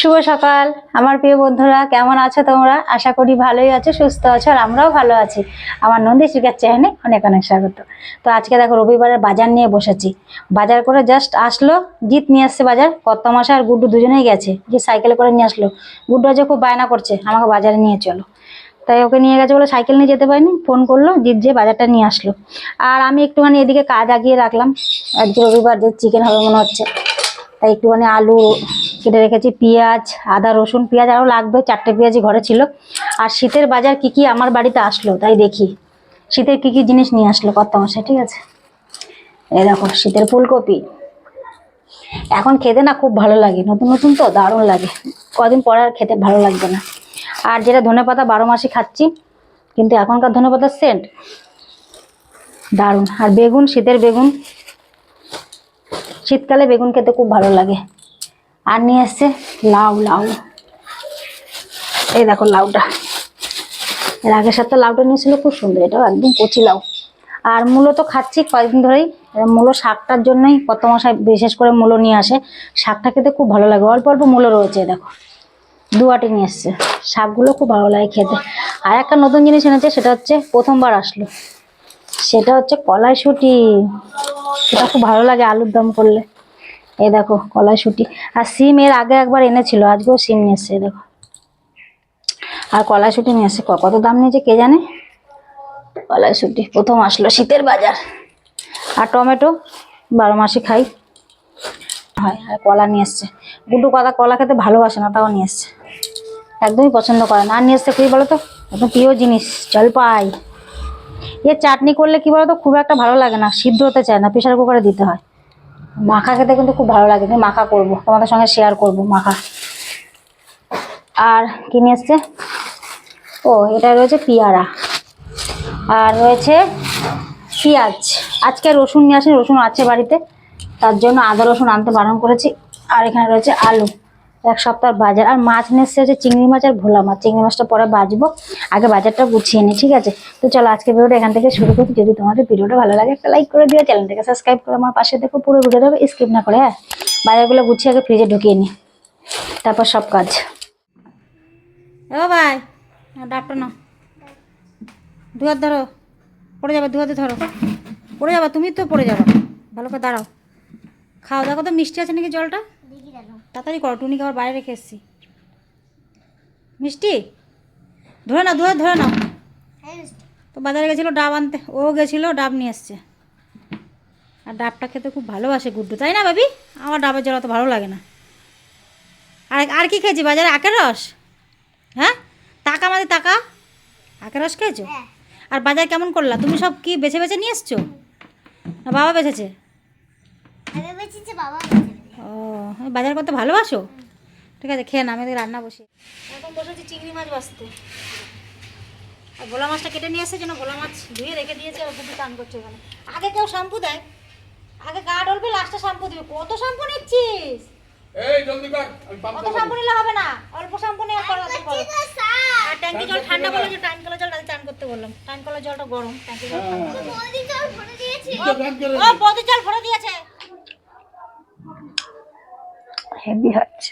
শুভ সকাল। আমার প্রিয় বন্ধুরা, কেমন আছো তোমরা? আশা করি ভালোই আছো, সুস্থ আছো, আর আমরাও ভালো আছি। আমার নন্দী শিকার চ্যানেলে অনেক অনেক স্বাগত। তো আজকে দেখো, রবিবারের বাজার নিয়ে বসেছি। বাজার করে জাস্ট আসলো, জিত নিয়ে আসছে বাজার। কত মাসে আর গুড্ডু দুজনেই গেছে, যে সাইকেলে করে নিয়ে আসলো। গুড্ডু আজকে খুব বায়না করছে, আমাকে বাজারে নিয়ে চলো। তাই ওকে নিয়ে গেছে বলে সাইকেল নিয়ে যেতে পারিনি, ফোন করল, জিত যে বাজারটা নিয়ে আসলো। আর আমি একটুখানি এদিকে কাজ আগিয়ে রাখলাম। আজকে রবিবার যে চিকেন হবে মনে হচ্ছে। তাই একটুখানি আলু কেটে রেখেছি, পেঁয়াজ, আদা, রসুন, পেঁয়াজ আরও লাগবে, চারটে পেঁয়াজই ঘরে ছিল। আর শীতের বাজার কি কি আমার বাড়িতে আসলো তাই দেখি। শীতের কি কি জিনিস নিয়ে আসলো কত মাসে ঠিক আছে? এই দেখো, শীতের ফুলকপি। এখন খেতে না খুব ভালো লাগে, নতুন নতুন তো, দারুণ লাগে। কদিন পরে আর খেতে ভালো লাগবে না। আর যেটা ধনে পাতা বারো মাসই খাচ্ছি, কিন্তু এখনকার ধনে পাতার সেন্ট দারুণ। আর বেগুন, শীতের বেগুন। শীতকালে বেগুন খেতে খুব ভালো লাগে। আর নিয়ে এসছে লাউ লাউ। এই দেখো লাউটা। এর আগের সপ্তাহে লাউটা নিয়েছিল, খুব সুন্দর। এটাও একদম কচি লাউ। আর মূলো তো খাচ্ছি, কয়েকদিন ধরেই। মূলো শাকটার জন্যই কত মশাই বিশেষ করে মূলো নিয়ে আসে। শাকটা খেতে খুব ভালো লাগে। অল্প অল্প মূলো রয়েছে, দেখো। দু আটি নিয়ে এসছে। শাকগুলো খুব ভালো লাগে খেতে। আর একটা নতুন জিনিস এনেছে, সেটা হচ্ছে প্রথমবার আসলো। সেটা হচ্ছে কলাইশুটি। সেটা খুব ভালো লাগে আলুর দম করলে। এই দেখো কলাইশুটি আর সিম এর আগে একবার এনেছিল, আজকেও সিম নিয়ে এসছে এই দেখো। আর কলাইশুটি নিয়ে এসছে, ক- কত দাম নিয়েছে কে জানে? কলাইশুটি প্রথম আসলো শীতের বাজার। আর টমেটো, বারো মাসে খাই। হয়, আর কলা নিয়ে এসছে। গুড্ডু কলা কলা খেতে ভালোবাসে না, তাও নিয়ে এসছে। একদমই পছন্দ করে না। আর নিয়ে এসছে কি বলো তো একদম প্রিয় জিনিস, জলপাই। এ চাটনি করলে কি বলতো? খুব একটা ভালো লাগে না, সিদ্ধ হতে চায় না প্রেশার কুকারে দিতে হয়। মাখা খেতে কিন্তু খুব ভালো লাগে মাখা করব, তোমাদের সঙ্গে শেয়ার করব মাখা। আর কি নিয়ে এসছে? ও, এটা রয়েছে পিয়ারা। আর রয়েছে পিঁয়াজ। আজকে রসুন নিয়ে আসেন, রসুন আছে বাড়িতে, তার জন্য আদা রসুন আনতে বারণ করেছি। আর এখানে রয়েছে আলু। এক সপ্তাহ বাজার। আর মাছ নিয়ে এসছে চিংড়ি মাছ আর ভোলা মাছ। চিংড়ি মাছটা পরে বাজবো। আগে বাজারটা গুছিয়ে নিই ঠিক আছে? তো চলো আজকে ভিডিওটা এখান থেকে শুরু করি যদি তোমাদের ভিডিওটা ভালো লাগে, একটা লাইক করে দিও। চ্যানেলটাকে সাবস্ক্রাইব করে আমার পাশে দেখো। পুরো দেবে স্কিপ না করে হ্যাঁ? বাজারগুলো গুছিয়ে আগে ফ্রিজে ঢুকিয়ে নিই তারপর সব কাজ। এ ভাই ডাক্তার না দুয়ার ধরো। পড়ে যাবে দুয়াতে ধরো। পড়ে যাবে, তুমি তো পড়ে যাবে। ভালো করে দাঁড়াও। খাওয়া দাওয়া তো মিষ্টি আছে নাকি জলটা? তাড়াতাড়ি করো টুনিকে আবার বাইরে রেখে এসছি। মিষ্টি ধরে নাও ধরে ধরে নাও। তো বাজারে গেছিল ডাব আনতে ও গেছিল ডাব নিয়ে এসছে। আর ডাবটা খেতে খুব ভালোবাসে গুড্ডু তাই না ভাবি? আমার ডাবের জল অত ভালো লাগে না। আর আর কি খেয়েছি বাজারে? আখের রস? হ্যাঁ? টাকা আমাদের টাকা? আখের রস খেয়েছো? আর বাজার কেমন করলা? তুমি সব কি বেছে বেছে নিয়ে এসছো? না বাবা বেছেছে বাবা। বাজার করতে ভালোবাসো? ঠিক আছে খেয়ে না আমি রান্না বসে এখন বসেছি চিংড়ি মাছ বাঁচতে আর ভোলা মাছটা কেটে নিয়ে এসে যেন ভোলা মাছ ধুয়ে রেখে দিয়েছে আর খুবই টান করছে ওখানে। আগে কেউ শ্যাম্পু দেয়? আগে গা ডলবে লাস্টে শ্যাম্পু দিবে। কত শ্যাম্পু নিচ্ছিস? এই জলদি কর আমি পাম্প কত শ্যাম্পু নিলে হবে না। অল্প শ্যাম্পু নিয়ে করো। আর ট্যাঙ্কি জল ঠান্ডা বলে যে টাইম কলের জল চান করতে বললাম। টাইম কলের জলটা গরম ট্যাঙ্কি জল ঠান্ডা। মোদি জল ভরে দিয়েছি। ও বদি জল ভরে দিয়েছে। হেভি হচ্ছে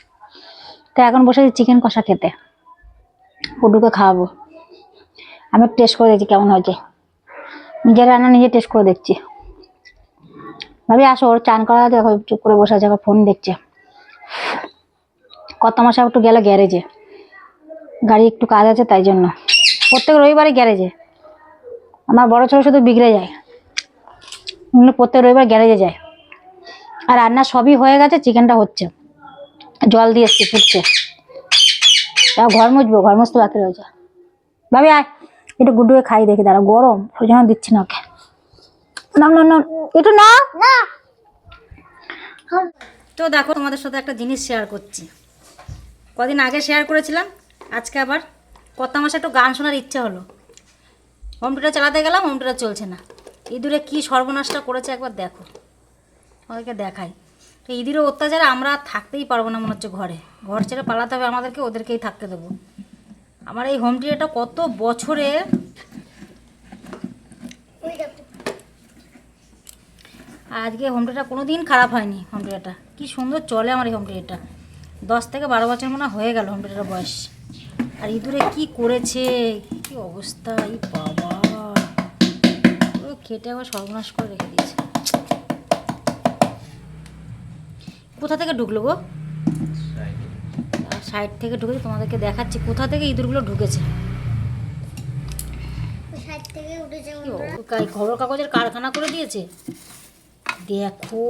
তো এখন বসে আছি চিকেন কষা খেতে। পুটুকে খাওয়াবো। আমি টেস্ট করে দেখছি কেমন হয়েছে। নিজের রান্না নিজে টেস্ট করে দেখছি। ভাবি, আসো, ওর চান করা দেখো চুপ করে বসে আছে ফোন দেখছে। কত মাসে একটু গেল গ্যারেজে। গাড়ি একটু কাজ আছে, তাই জন্য। প্রত্যেক রবিবারে গ্যারেজে। আমার বড় ছোট শুধু বিগড়ে যায়। প্রত্যেক রবিবার গ্যারেজে যায়। আর রান্না সবই হয়ে গেছে, চিকেনটা হচ্ছে। জল দিয়ে এসছি ফুটছে তাও ঘর মুছবো ঘর মুছতে বাকি রয়েছে। ভাবি আয়। একটু গুড্ডুকে খাই দেখি দাঁড়া গরম। ওই জন্য দিচ্ছি না ওকে। না না না একটু না না। তো দেখো তোমাদের সাথে একটা জিনিস শেয়ার করছি। কদিন আগে শেয়ার করেছিলাম আজকে আবার কত মাসে একটু গান শোনার ইচ্ছা হলো। হোম থিয়েটার চালাতে গেলাম হোম থিয়েটার চলছে না। ইঁদুরে কী সর্বনাশটা করেছে একবার দেখো। ওদেরকে দেখাই। তো ইঁদুরের অত্যাচারে আমরা থাকতেই পারব না মনে হচ্ছে ঘরে। ঘর ছেড়ে পালাতে হবে, আমাদেরকে ওদেরকেই থাকতে দেবো। আমার এই হোম থিয়েটারটা কত বছরে আজকে হোম থিয়েটার কোনো দিন খারাপ হয়নি হোম থিয়েটারটা কী সুন্দর চলে আমার এই হোম থিয়েটারটা দশ থেকে বারো বছর মনে হয়ে গেল হোম থিয়েটারের বয়স। আর ইঁদুরে কি করেছে? কি অবস্থা? এই বাবা। পুরো খেটে আবার সর্বনাশ করে রেখে দিয়েছে। কোথা থেকে ঢুকলো গো? সাইড থেকে ঢুকেছে তোমাদেরকে দেখাচ্ছি কোথা থেকে ইঁদুরগুলো ঢুকেছে। খবর কাগজের কারখানা করে দিয়েছে? দেখো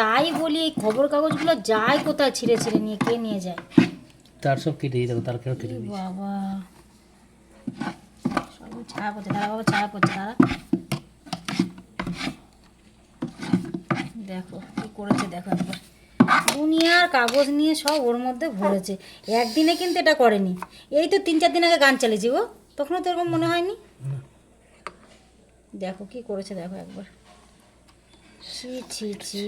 তাই বলি এই খবর কাগজগুলো যায় কোথায়? ছিঁড়ে ছিঁড়ে নিয়ে কে নিয়ে যায়? তার সব কেটে দিয়ে দেখো তার কেন কেটে বাবা। সব ছায়া পড়ছে তারা বাবা ছায়া পড়ছে দাঁড়া। দেখো। করেছে দেখো একবার। দুনিয়ার কাগজ নিয়ে সব ওর মধ্যে ভরেছে। একদিনে কিন্তু এটা করেনি। এই তো তিন চার দিন আগে গান চালিয়েছি ও তখনও তো এরকম মনে হয়নি? দেখো কি করেছে দেখো একবার। ছি ছি ছি।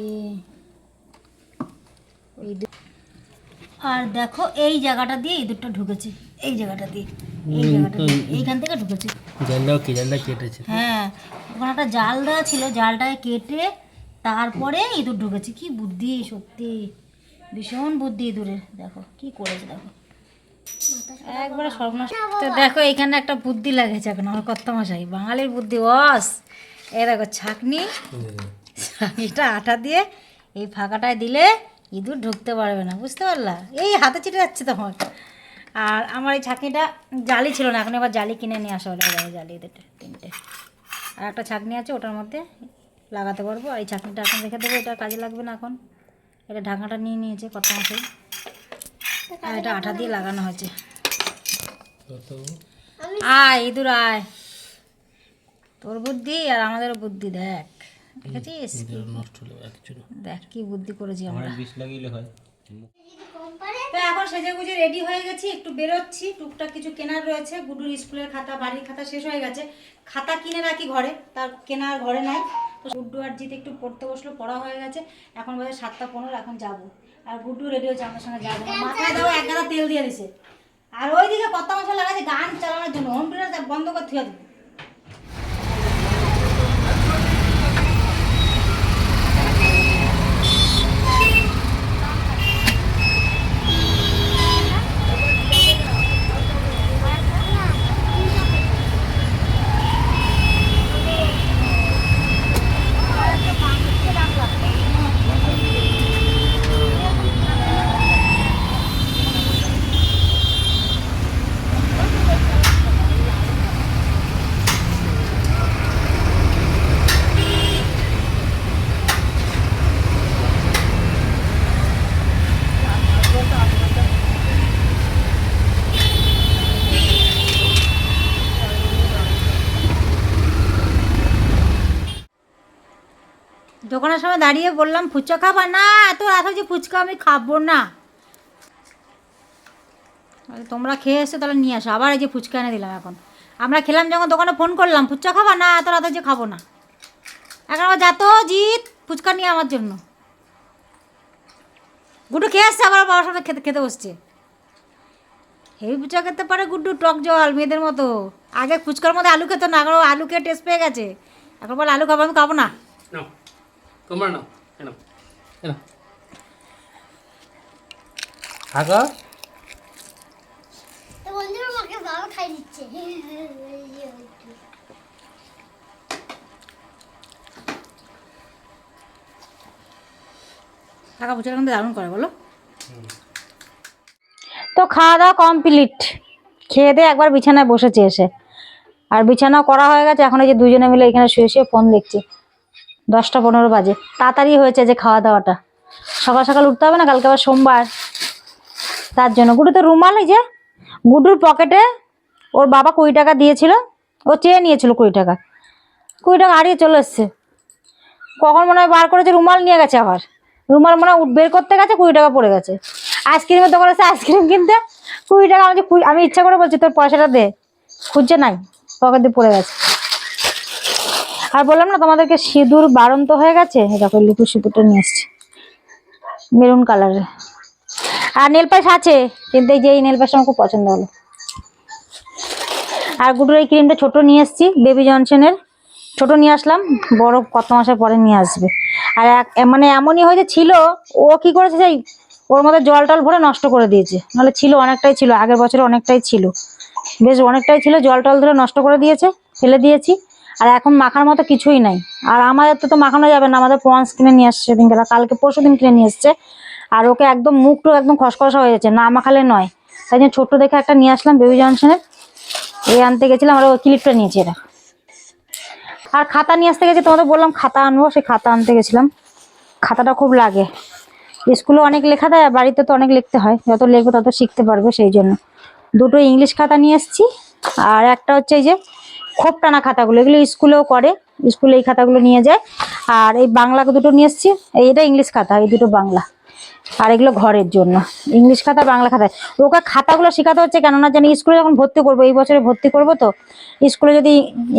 ওই আর দেখো এই জায়গাটা দিয়ে ইঁদুরটা ঢুকেছে। এই জায়গাটা দিয়ে এই জায়গাটা দিয়ে এইখান থেকে ঢুকেছে। জানলাও কি জানলা কেটেছে। হ্যাঁ ওখানে একটা জাল দেওয়া ছিল। জালটাকে কেটে তারপরে ইঁদুর ঢুকেছে। কি বুদ্ধি সত্যি। ভীষণ বুদ্ধি ইঁদুরের। দেখো কি করেছে দেখো। একবারে সর্বনাশ। তো দেখো এখানে একটা বুদ্ধি লাগেছে এখন আমার কর্তা মশাই বাঙালির বুদ্ধি অস এ দেখো ছাকনি। ছাকনিটা আটা দিয়ে এই ফাঁকাটায় দিলে ইঁদুর ঢুকতে পারবে না বুঝতে পারলা? এই হাতে চিটে যাচ্ছে তোমার। আর আমার এই ছাকনিটা জালি ছিল না এখন এবার জালি কিনে নিয়ে আসা। হলো জালি দুটো তিনটে। আর একটা ছাকনি আছে ওটার মধ্যে লাগাতে পারব আর এই চাটনিটা এখন রেখে দেবো এটা কাজে লাগবে না এখন। এটা ঢাকাটা নিয়ে নিয়েছে কত মাসে আর এটা আঠা দিয়ে লাগানো হয়েছে। আয় ইঁদুর আয়। তোর বুদ্ধি আর আমাদের বুদ্ধি দেখ। দেখেছিস? দেখ কি বুদ্ধি করেছি আমরা। বিষ লাগিলে হয়। তো এখন সেজে গুজে রেডি হয়ে গেছি, একটু বেরোচ্ছি, টুকটাক কিছু কেনার রয়েছে গুডুর স্কুলের খাতা, বাড়ির খাতা শেষ হয়ে গেছে। খাতা কিনে রাখি ঘরে, তার কেনার ঘরে নাই তো গুড্ডু আর জিতে একটু পড়তে বসল, পড়া হয়ে গেছে। এখন বাজে সাতটা পনেরো, এখন যাব। আর গুড্ডু রেডি হয়েছে আমার সঙ্গে যাবে। মাথায় দাও এক গাদা তেল দিয়ে দিছে। আর ওইদিকে কত মশলা লাগাচ্ছে, গান চালানোর জন্য। হোম বন্ধ করে থুয়ে দেবো। দোকানের সময় দাঁড়িয়ে বললাম, ফুচকা খাবা? না, এত রাত হয়েছে, ফুচকা আমি খাব না। তোমরা খেয়ে এসছো তাহলে নিয়ে আসো। আবার এই যে ফুচকা এনে দিলাম এখন। আমরা খেলাম যখন, দোকানে ফোন করলাম, ফুচকা খাবা? না, এত রাত হয়েছে, খাব না। এখন আবার যাতো জিৎ ফুচকা নিয়ে আমার জন্য। গুড্ডু খেয়ে আসছে, আবার বাবার সাথে খেতে খেতে বসছে। হেভি ফুচকা খেতে পারে গুড্ডু, টক জল, মেয়েদের মতো। আগে ফুচকার মধ্যে আলু খেতো না, এখন আলু খেয়ে টেস্ট পেয়ে গেছে। এখন বলে, আলু খাব, আমি খাব না। টাকা কিন্তু দারুণ করে বলো তো খাওয়া দাওয়া কমপ্লিট খেয়ে দিয়ে একবার বিছানায় বসেছে এসে। আর বিছানা করা হয়ে গেছে এখন এই যে দুজনে মিলে এখানে শুয়ে শুয়ে ফোন দেখছি। দশটা পনেরো বাজে। তাড়াতাড়ি হয়েছে যে খাওয়া দাওয়াটা। সকাল সকাল উঠতে হবে না, কালকে আবার সোমবার। তার জন্য। গুডু তো রুমাল এই যে গুডুর পকেটে ওর বাবা কুড়ি টাকা দিয়েছিল, ও চেয়ে নিয়েছিল কুড়ি টাকা। কুড়ি টাকা হারিয়ে চলে এসছে। কখন মনে হয় বার করেছে, রুমাল নিয়ে গেছে আবার। রুমাল মনে হয় বের করতে গেছে, কুড়ি টাকা পড়ে গেছে। আইসক্রিমের দোকান এসে আইসক্রিম কিনতে, কুড়ি টাকা আমি আমি ইচ্ছা করে বলছি, তোর পয়সাটা দে। খুঁজছে নাই, পকেট দিয়ে পড়ে গেছে। আর বললাম না, তোমাদেরকে সিঁদুর বাড়ন্ত হয়ে গেছে? দেখো লিকুইড সিঁদুরটা নিয়ে এসছি। মেরুন কালারের। আর নেল পাশ আছে, কিন্তু এই যে এই নেল পাশটা আমার খুব পছন্দ হলো। আর গুডুর এই ক্রিমটা ছোট নিয়ে এসেছি, বেবি জনসনের। ছোট নিয়ে আসলাম, বড় কত মাসের পরে নিয়ে আসবে। আর এক- মানে এমনই হয়েছে, ছিল, ও কি করেছে সেই, ওর মধ্যে জল টল ভরে নষ্ট করে দিয়েছে। নাহলে ছিল, অনেকটাই ছিল, আগের বছরে অনেকটাই ছিল। বেশ, অনেকটাই ছিল, জল টল ধরে নষ্ট করে দিয়েছে, ফেলে দিয়েছি। আর এখন মাখার মতো কিছুই নাই। আর আমাদের তো তো মাখানো যাবে না, আমাদের পন্স কিনে নিয়ে আসছে সেদিনকে কালকে পরশু দিন কিনে নিয়ে এসছে। আর ওকে একদম মুখটা একদম খসখসা হয়ে যাচ্ছে, না মাখালে নয়। তাই জন্য ছোট্ট দেখে একটা নিয়ে আসলাম বেবি জনসনের এই আনতে গেছিলাম আর ওই ক্লিপটা নিয়েছে এটা আর খাতা নিয়ে আসতে গেছি, তোমাদের বললাম খাতা আনব, সেই খাতা আনতে গেছিলাম। খাতাটা খুব লাগে। স্কুলে অনেক লেখা দেয় বাড়িতে তো অনেক লিখতে হয়। যত লিখবে তত শিখতে পারবে সেই জন্য। দুটো ইংলিশ খাতা নিয়ে এসেছি, আর একটা হচ্ছে এই যে খোপ টানা খাতাগুলো, এগুলো স্কুলেও করে, স্কুলে এই খাতাগুলো নিয়ে যায়। আর এই বাংলা দুটো নিয়ে এসেছি এটা ইংলিশ খাতা, এই দুটো বাংলা। আর এগুলো ঘরের জন্য, ইংলিশ খাতা, বাংলা খাতা। ওকে খাতাগুলো শেখাতে হচ্ছে কেননা জানি স্কুলে যখন ভর্তি করব, এই বছরে ভর্তি করব তো, স্কুলে যদি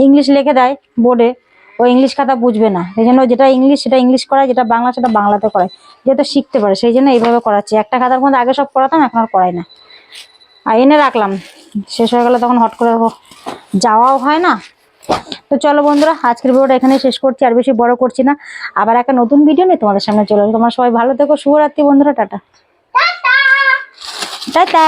ইংলিশ লিখে দেয় বোর্ডে, ও ইংলিশ খাতা বুঝবে না। এই জন্য যেটা ইংলিশ সেটা ইংলিশ করায়, যেটা বাংলা সেটা বাংলাতে করায়। যেটা শিখতে পারে, সেই জন্য এইভাবে করাচ্ছে। একটা খাতার মধ্যে আগে সব পড়াতাম, এখন আর করাই না। আর এনে রাখলাম, শেষ হয়ে গেলে তখন হট করে যাওয়াও হয় না। তো চলো বন্ধুরা আজকের ভিডিওটা এখানে শেষ করছি আর বেশি বড় করছি না। আবার একটা নতুন ভিডিও নিয়ে তোমাদের সামনে চলে আসব। তোমরা সবাই ভালো থেকো শুভরাত্রি বন্ধুরা টাটা। টাটা।